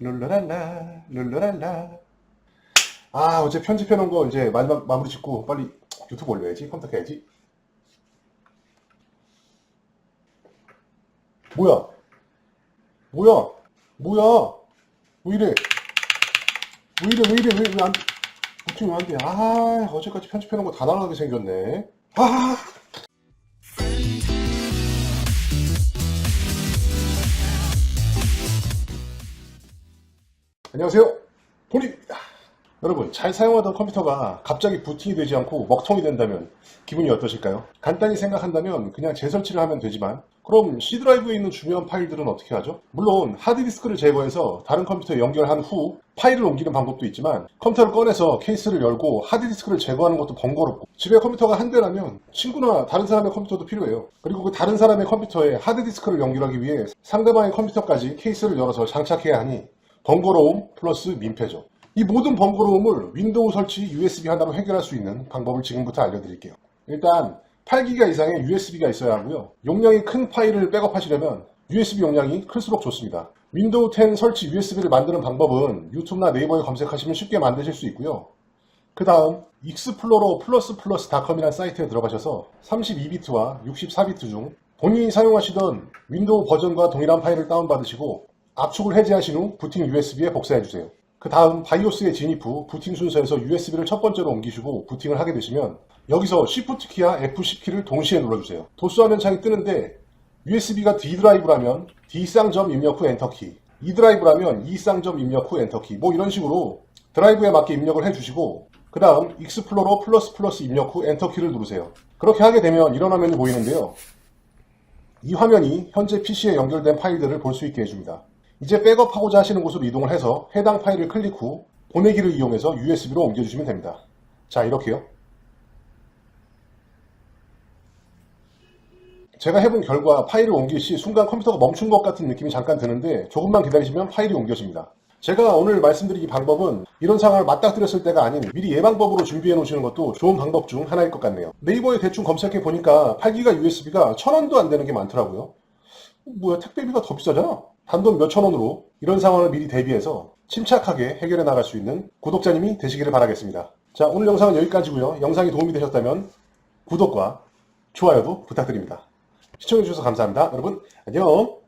룰루랄라 룰루랄라. 아 어제 편집해 놓은 거 이제 마지막 마무리 짓고 빨리 유튜브 올려야지 컴퓨터 켜야지. 뭐야? 뭐야? 뭐야? 왜 이래? 왜 이래 왜 이래? 왜안 돼? 아 어제까지 편집해 놓은 거 다 날아가게 생겼네. 아 안녕하세요. 본입니다. 여러분, 잘 사용하던 컴퓨터가 갑자기 부팅이 되지 않고 먹통이 된다면 기분이 어떠실까요? 간단히 생각한다면 그냥 재설치를 하면 되지만 그럼 C 드라이브에 있는 중요한 파일들은 어떻게 하죠? 물론 하드디스크를 제거해서 다른 컴퓨터에 연결한 후 파일을 옮기는 방법도 있지만 컴퓨터를 꺼내서 케이스를 열고 하드디스크를 제거하는 것도 번거롭고 집에 컴퓨터가 한 대라면 친구나 다른 사람의 컴퓨터도 필요해요. 그리고 그 다른 사람의 컴퓨터에 하드디스크를 연결하기 위해 상대방의 컴퓨터까지 케이스를 열어서 장착해야 하니 번거로움 플러스 민폐죠. 이 모든 번거로움을 윈도우 설치 USB 하나로 해결할 수 있는 방법을 지금부터 알려드릴게요. 일단 8기가 이상의 USB가 있어야 하고요. 용량이 큰 파일을 백업하시려면 USB 용량이 클수록 좋습니다. 윈도우 10 설치 USB를 만드는 방법은 유튜브나 네이버에 검색하시면 쉽게 만드실 수 있고요. 그 다음 익스플로러 플러스 플러스 닷컴이라는 사이트에 들어가셔서 32비트와 64비트 중 본인이 사용하시던 윈도우 버전과 동일한 파일을 다운받으시고 압축을 해제하신 후 부팅 USB에 복사해주세요. 그 다음 바이오스에 진입 후 부팅 순서에서 USB를 첫 번째로 옮기시고 부팅을 하게 되시면 여기서 Shift 키와 F10 키를 동시에 눌러주세요. 도수화면 창이 뜨는데 USB가 D 드라이브라면 D 쌍점 입력 후 엔터 키, E 드라이브라면 E 쌍점 입력 후 엔터 키, 뭐 이런 식으로 드라이브에 맞게 입력을 해주시고 그 다음 익스플로러 플러스 플러스 입력 후 엔터 키를 누르세요. 그렇게 하게 되면 이런 화면이 보이는데요. 이 화면이 현재 PC에 연결된 파일들을 볼 수 있게 해줍니다. 이제 백업하고자 하시는 곳으로 이동을 해서 해당 파일을 클릭 후 보내기를 이용해서 USB로 옮겨주시면 됩니다. 자, 이렇게요. 제가 해본 결과 파일을 옮길 시 순간 컴퓨터가 멈춘 것 같은 느낌이 잠깐 드는데 조금만 기다리시면 파일이 옮겨집니다. 제가 오늘 말씀드리기 방법은 이런 상황을 맞닥뜨렸을 때가 아닌 미리 예방법으로 준비해 놓으시는 것도 좋은 방법 중 하나일 것 같네요. 네이버에 대충 검색해 보니까 8기가 USB가 1000원도 안 되는 게 많더라고요. 뭐야 택배비가 더 비싸잖아. 단돈 몇천 원으로 이런 상황을 미리 대비해서 침착하게 해결해 나갈 수 있는 구독자님이 되시기를 바라겠습니다. 자 오늘 영상은 여기까지고요. 영상이 도움이 되셨다면 구독과 좋아요도 부탁드립니다. 시청해주셔서 감사합니다. 여러분 안녕